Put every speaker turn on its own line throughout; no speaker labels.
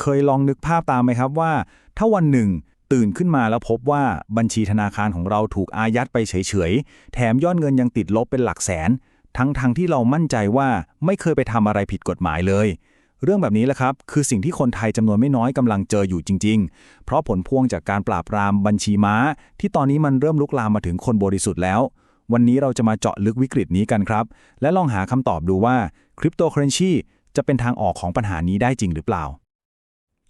เคยลองนึกภาพตามไหมครับว่า ถ้าวันหนึ่ง ตื่นขึ้นมาแล้วพบว่าบัญชีธนาคารของเราถูกอายัดไปเฉยๆ แถมยอดเงินยังติดลบเป็นหลักแสน ทั้งๆทที่เรามั่นใจว่าไม่เคยไปทำอะไรผิดกฎหมายเลย เรื่องแบบนี้แหละครับ คือสิ่งที่คนไทยจำนวนไม่น้อยกำลังเจออยู่จริง ๆ เพราะผลพวงจากการปราบปรามบัญชีม้า ที่ตอนนี้มันเริ่มลุกลามมาถึงคนบริสุทธิ์แล้ววันนี้เราจะมาเจาะลึกวิกฤตนี้กันครับ และลองหาคำตอบดูว่าคริปโตเคอเรนซีจะเป็นทางออกของปัญหานี้ได้จริงหรือเปล่า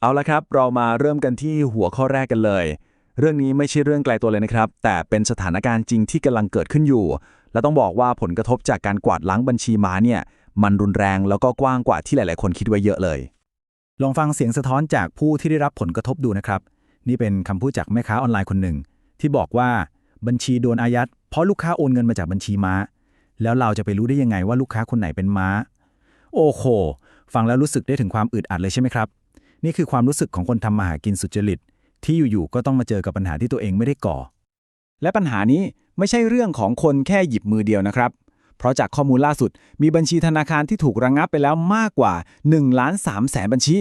เอาละครับ เรามาเริ่มกันที่หัวข้อแรกกันเลย เรื่องนี้ไม่ใช่เรื่องไกลตัวเลยนะครับ แต่เป็นสถานการณ์จริงที่กำลังเกิดขึ้นอยู่ และต้องบอกว่าผลกระทบจากการกวาดล้างบัญชีม้าเนี่ย มันรุนแรงแล้วก็กว้างกว่าที่หลาย ๆ คนคิดไว้เยอะเลย
ลองฟังเสียงสะท้อนจากผู้ที่ได้รับผลกระทบดูนะครับ นี่เป็นคำพูดจากแม่ค้าออนไลน์คนหนึ่ง ที่บอกว่าบัญชีโดนอายัดเพราะลูกค้าโอนเงินมาจากบัญชีม้า แล้วเราจะไปรู้ได้ยังไงว่าลูกค้าคนไหนเป็นม้า โอ้โห ฟังแล้วรู้สึกได้ถึงความอึดอัดเลยใช่ไหมครับ นี่คือความรู้สึกของคนทำมาหากินสุจริต ที่อยู่ๆก็ต้องมาเจอกับปัญหาที่ตัวเองไม่ได้ก่อ
และปัญหานี้ไม่ใช่เรื่องของคนแค่หยิบมือเดียวนะครับ เพราะจากข้อมูลล่าสุด มีบัญชีธนาคารที่ถูกระงงับไปแล้วมากกว่า1ล้าน3แสนบัญชี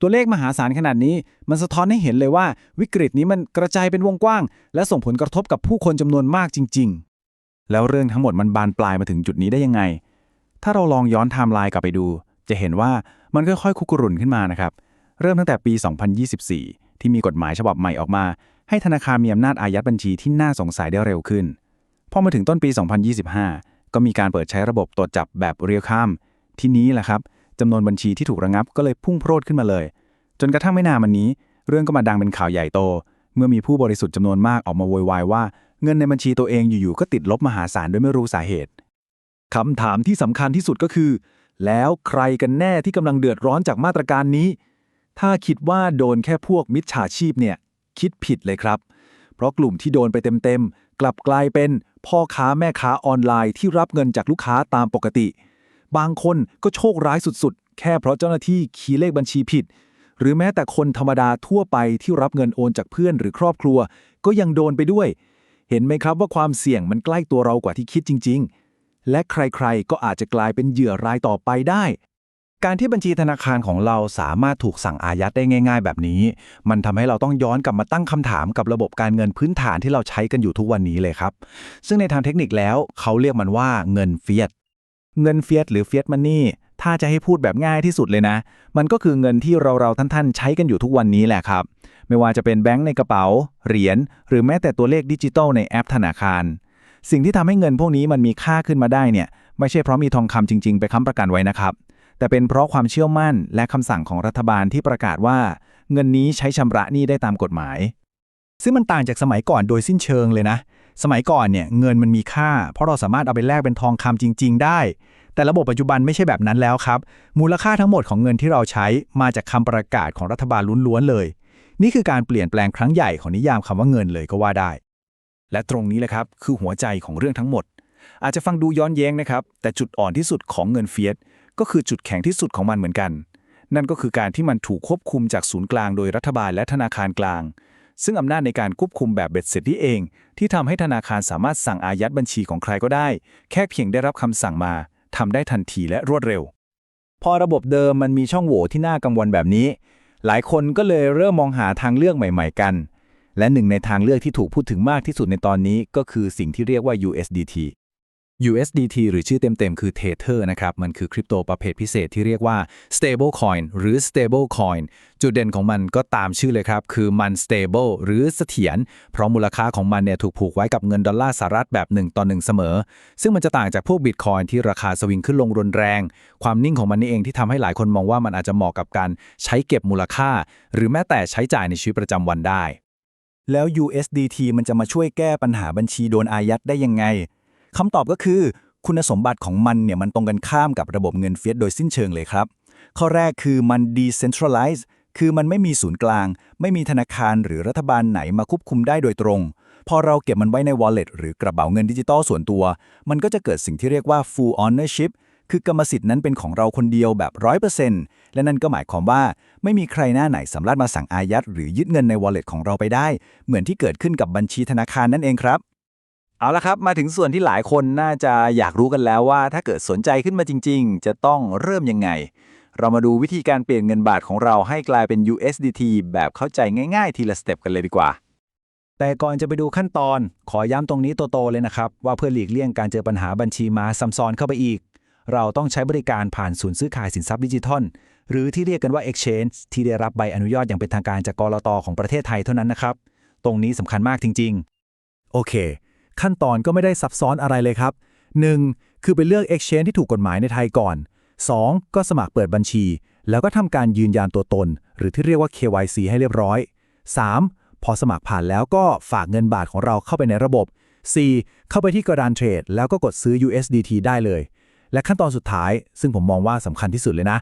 ตัวเลขมหาศาลขนาดนี้ มันสะท้อนให้เห็นเลยว่า วิกฤตนี้มันกระจายเป็นวงกว้าง และส่งผลกระทบกับผู้คนจำนวนมากจริง ๆ แล้วเรื่องทั้งหมดมันบานปลายมาถึงจุดนี้ได้ยังไง ถ้าเราลองย้อนไทม์ไลน์กลับไปดู จะเห็นว่ามันค่อยๆคุกรุ่นขึ้นมานะครับ เริ่มตั้งแต่ปี 2024 ที่มีกฎหมายฉบับใหม่ออกมา ให้ธนาคารมีอำนาจอายัดบัญชีที่น่าสงสัยได้เร็วขึ้น พอมาถึงต้นปี 2025 ก็มีการเปิดใช้ระบบตรวจจับแบบเรียลไทม์ที่นี้แหละครับจำนวนบัญชีที่ถูกระงับก็เลยพุ่งโพรวดขึ้นมาเลย จนกระทั่งไม่นานมานี้ เรื่องก็มาดังเป็นข่าวใหญ่โต เมื่อมีผู้บริสุทธิ์จำนวนมากออกมาโวยวายว่าเงินในบัญชีตัวเองอยู่ๆก็ติดลบมหาศาลโดยไม่รู้สาเหตุคำถามที่สำคัญที่สุดก็คือ แล้วใครกันแน่ที่กำลังเดือดร้อนจากมาตรการนี้ ถ้าคิดว่าโดนแค่พวกมิจฉาชีพเนี่ย คิดผิดเลยครับ เพราะกลุ่มที่โดนไปเต็มๆ กลับกลายเป็นพ่อค้าแม่ค้าออนไลน์ที่รับเงินจากลูกค้าตามปกติ บางคนก็โชคร้ายสุดๆ แค่เพราะเจ้าหน้าที่คีย์เลขบัญชีผิด หรือแม้แต่คนธรรมดาทั่วไปที่รับเงินโอนจากเพื่อนหรือครอบครัว ก็ยังโดนไปด้วย เห็นไหมครับว่าความเสี่ยงมันใกล้ตัวเรากว่าที่คิดจริง ๆ และใครๆก็อาจจะกลายเป็นเหยื่อรายต่อไปได้ การที่บัญชีธนาคารของเราสามารถถูกสั่งอายัดได้ง่าย ๆ แบบนี้ มันทำให้เราต้องย้อนกลับมาตั้งคำถามกับระบบการเงินพื้นฐานที่เราใช้กันอยู่ทุกวันนี้เลยครับ ซึ่งในทางเทคนิคแล้วเขาเรียกมันว่าเงินเฟียสเงินเฟียสหรือเฟียสมันนี่ถ้าจะให้พูดแบบง่ายที่สุดเลยนะ มันก็คือเงินที่เราเราๆท่านๆ ใช้กันอยู่ทุกวันนี้แหละครับ ไม่ว่าจะเป็นแบงก์ในกระเป๋า เหรียญ หรือแม้แต่ตัวเลขดิจิตอลในแอปธนาคาร สิ่งที่ทำให้เงินพวกนี้มันมีค่าขึ้นมาได้เนี่ย ไม่ใช่เพราะมีทองคำจริง ๆ ไปค้ำประกันไว้นะครับ แต่เป็นเพราะความเชื่อมั่นและคำสั่งของรัฐบาลที่ประกาศว่า เงินนี้ใช้ชำระหนี้ได้ตามกฎหมาย ซึ่งมันต่างจากสมัยก่อนโดยสิ้นเชิงเลยนะ สมัยก่อนเนี่ยเงินมันมีค่า เพราะเราสามารถเอาไปแลกเป็นทองคำจริง ๆ ได้ แต่ระบบปัจจุบันไม่ใช่แบบนั้นแล้วครับ มูลค่าทั้งหมดของเงินที่เราใช้มาจากคำประกาศของรัฐบาลล้วนๆเลย นี่คือการเปลี่ยนแปลงครั้งใหญ่ของนิยามคำว่าเงินเลยก็ว่าได้ และตรงนี้แหละครับคือหัวใจของเรื่องทั้งหมดอาจจะฟังดูย้อนแย้งนะครับ แต่จุดอ่อนที่สุดของเงินเฟียส ก็คือจุดแข็งที่สุดของมันเหมือนกัน นั่นก็คือการที่มันถูกควบคุมจากศูนย์กลางโดยรัฐบาลและธนาคารกลาง ซึ่งอำนาจในการควบคุมแบบเบ็ดเสร็จนี่เอง ที่ทำให้ธนาคารสามารถสั่งอายัดบัญชีของใครก็ได้ แค่เพียงได้รับคำสั่งมาทำได้ทันทีและรวดเร็ว พอระบบเดิมมันมีช่องโหว่ที่น่ากังวลแบบนี้ หลายคนก็เลยเริ่มมองหาทางเลือกใหม่ ๆ กัน และหนึ่งในทางเลือกที่ถูกพูดถึงมากที่สุดในตอนนี้ก็คือสิ่งที่เรียกว่า USDT USDT หรือชื่อเต็มๆ คือ Tether นะครับ มันคือคริปโตประเภทพิเศษที่เรียกว่า stable coin หรือ stable coin จุดเด่นของมันก็ตามชื่อเลยครับ คือมัน stable หรือเสถียร เพราะมูลค่าของมันเนี่ยถูกผูกไว้กับเงินดอลลาร์สหรัฐแบบ1ต่อ1เสมอ ซึ่งมันจะต่างจากพวกบิตคอยที่ราคาสวิงขึ้นลงรุนแรง ความนิ่งของมันนี่เองที่ทำให้หลายคนมองว่ามันอาจจะเหมาะกับการใช้เก็บมูลค่า หรือแม้แต่ใช้จ่ายในชีวิตประจำวันได้ แล้ว USDT มันจะมาช่วยแก้ปัญหาบัญชีโดนอายัดได้ยังไง คำตอบก็คือ คุณสมบัติของมันเนี่ยมันตรงกันข้ามกับระบบเงินเฟียสโดยสิ้นเชิงเลยครับ ข้อแรกคือมัน decentralized คือมันไม่มีศูนย์กลาง ไม่มีธนาคารหรือรัฐบาลไหนมาควบคุมได้โดยตรง พอเราเก็บมันไว้ใน wallet หรือกระเป๋าเงินดิจิตอลส่วนตัว มันก็จะเกิดสิ่งที่เรียกว่า full ownership คือกรรมสิทธิ์นั้นเป็นของเราคนเดียวแบบ 100%และนั่นก็หมายความว่าไม่มีใครหน้าไหนสามารถมาสั่งอายัดหรือยึดเงินใน wallet ของเราไปได้ เหมือนที่เกิดขึ้นกับบัญชีธนาคารนั่นเองครับ เอาละครับ มาถึงส่วนที่หลายคนน่าจะอยากรู้กันแล้วว่า ถ้าเกิดสนใจขึ้นมาจริง ๆ จะต้องเริ่มยังไง
เรามาดูวิธีการเปลี่ยนเงินบาทของเราให้กลายเป็น USDT แบบเข้าใจง่ายๆ ทีละสเต็ปกันเลยดีกว่า แต่ก่อนจะไปดูขั้นตอน ขอย้ำตรงนี้โตๆเลยนะครับ ว่าเพื่อหลีกเลี่ยงการเจอปัญหาบัญชีม้าซ้ำซ้อนเข้าไปอีก เราต้องใช้บริการผ่านศูนย์ซื้อขายสินทรัพย์ดิจิทัล หรือที่เรียกกันว่า Exchange ที่ได้รับใบอนุญาตอย่างเป็นทางการจากกรตของประเทศไทยเท่านั้นนะครับ ตรงนี้สำคัญมากจริง ๆ โอเค ขั้นตอนก็ไม่ได้ซับซ้อนอะไรเลยครับ 1. คือไปเลือก Exchange ที่ถูกกฎหมายในไทยก่อน 2. ก็สมัครเปิดบัญชี แล้วก็ทำการยืนยันตัวตน หรือที่เรียกว่า KYC ให้เรียบร้อย 3. พอสมัครผ่านแล้วก็ฝากเงินบาทของเราเข้าไปในระบบ 4. เข้าไปที่กระดานเทรด แล้วก็กดซื้อ USDT ได้เลย และขั้นตอนสุดท้าย ซึ่งผมมองว่าสำคัญที่สุดเลยนะ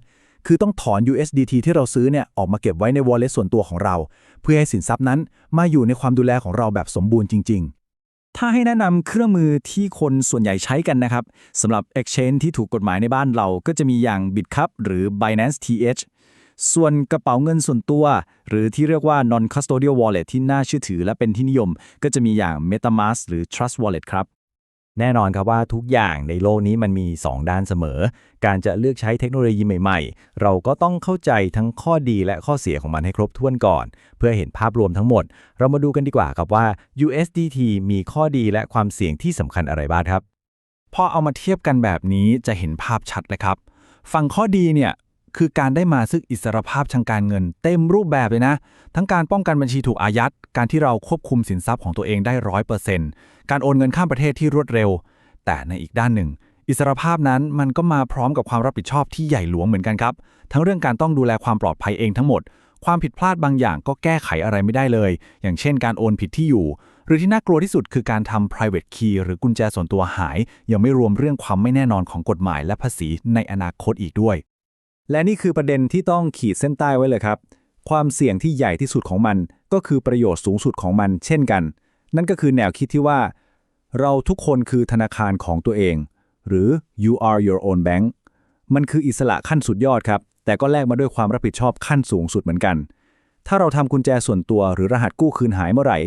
คือต้องถอน USDT ที่เราซื้อเนี่ยออกมาเก็บไว้ใน wallet ส่วนตัวของเรา เพื่อให้สินทรัพย์นั้นมาอยู่ในความดูแลของเราแบบสมบูรณ์จริง ๆ
ถ้าให้แนะนำเครื่องมือที่คนส่วนใหญ่ใช้กันนะครับสำหรับ Exchange ที่ถูกกฎหมายในบ้านเราก็จะมีอย่าง Bitcup หรือ Binance TH ส่วนกระเป๋าเงินส่วนตัว หรือที่เรียกว่า non custodial wallet ที่น่าเชื่อถือและเป็นที่นิยม ก็จะมีอย่าง MetaMask หรือ Trust Wallet ครับ
แน่นอนครับว่าทุกอย่างในโลกนี้มันมี 2 ด้านเสมอ การจะเลือกใช้เทคโนโลยีใหม่ๆ เราก็ต้องเข้าใจทั้งข้อดีและข้อเสียของมันให้ครบถ้วนก่อน เพื่อเห็นภาพรวมทั้งหมด เรามาดูกันดีกว่าครับว่า USDT มีข้อดีและความเสี่ยงที่สำคัญอะไรบ้างครับ
พอเอามาเทียบกันแบบนี้จะเห็นภาพชัดเลยครับ ฝั่งข้อดีเนี่ย คือการได้มาซึ่งอิสรภาพทางการเงิน เต็มรูปแบบเลยนะ ทั้งการป้องกันบัญชีถูกอายัด การที่เราควบคุมสินทรัพย์ของตัวเองได้ร้อยเปอร์เซ็นต์การโอนเงินข้ามประเทศที่รวดเร็ว แต่ในอีกด้านหนึ่ง อิสรภาพนั้นมันก็มาพร้อมกับความรับผิดชอบที่ใหญ่หลวงเหมือนกันครับ ทั้งเรื่องการต้องดูแลความปลอดภัยเองทั้งหมด ความผิดพลาดบางอย่างก็แก้ไขอะไรไม่ได้เลย อย่างเช่น การโอนผิดที่อยู่ หรือที่น่ากลัวที่สุดคือการทำ private key หรือกุญแจส่วนตัวหาย ยังไม่รวมเรื่องความไม่แน่นอนของกฎหมายและภาษีในอนาคตอีกด้วย และนี่คือประเด็นที่ต้องขีดเส้นใต้ไว้เลยครับ ความเสี่ยงที่ใหญ่ที่สุดของมัน ก็คือประโยชน์สูงสุดของมัน เช่นกัน นั่นก็คือแนวคิดที่ว่า เราทุกคนคือธนาคารของตัวเอง หรือ you are your own bank มันคืออิสระขั้นสุดยอดครับ แต่ก็แลกมาด้วยความรับผิดชอบขั้นสูงสุดเหมือนกัน ถ้าเราทำกุญแจส่วนตัวหรือรหัสกู้คืนหายเมื่อไหร่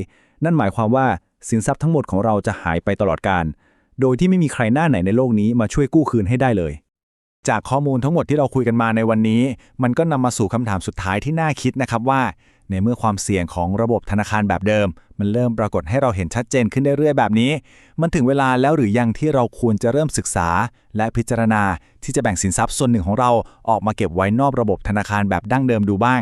นั่นหมายความว่าสินทรัพย์ทั้งหมดของเราจะหายไปตลอดการโดยที่ไม่มีใครหน้าไหนในโลกนี้มาช่วยกู้คืนให้ได้เลย
จากข้อมูลทั้งหมดที่เราคุยกันมาในวันนี้ มันก็นำมาสู่คำถามสุดท้ายที่น่าคิดนะครับว่า ในเมื่อความเสี่ยงของระบบธนาคารแบบเดิม มันเริ่มปรากฏให้เราเห็นชัดเจนขึ้นเรื่อยๆแบบนี้ มันถึงเวลาแล้วหรือยังที่เราควรจะเริ่มศึกษา และพิจารณาที่จะแบ่งสินทรัพย์ส่วนหนึ่งของเราออกมาเก็บไว้นอกระบบธนาคารแบบดั้งเดิมดูบ้าง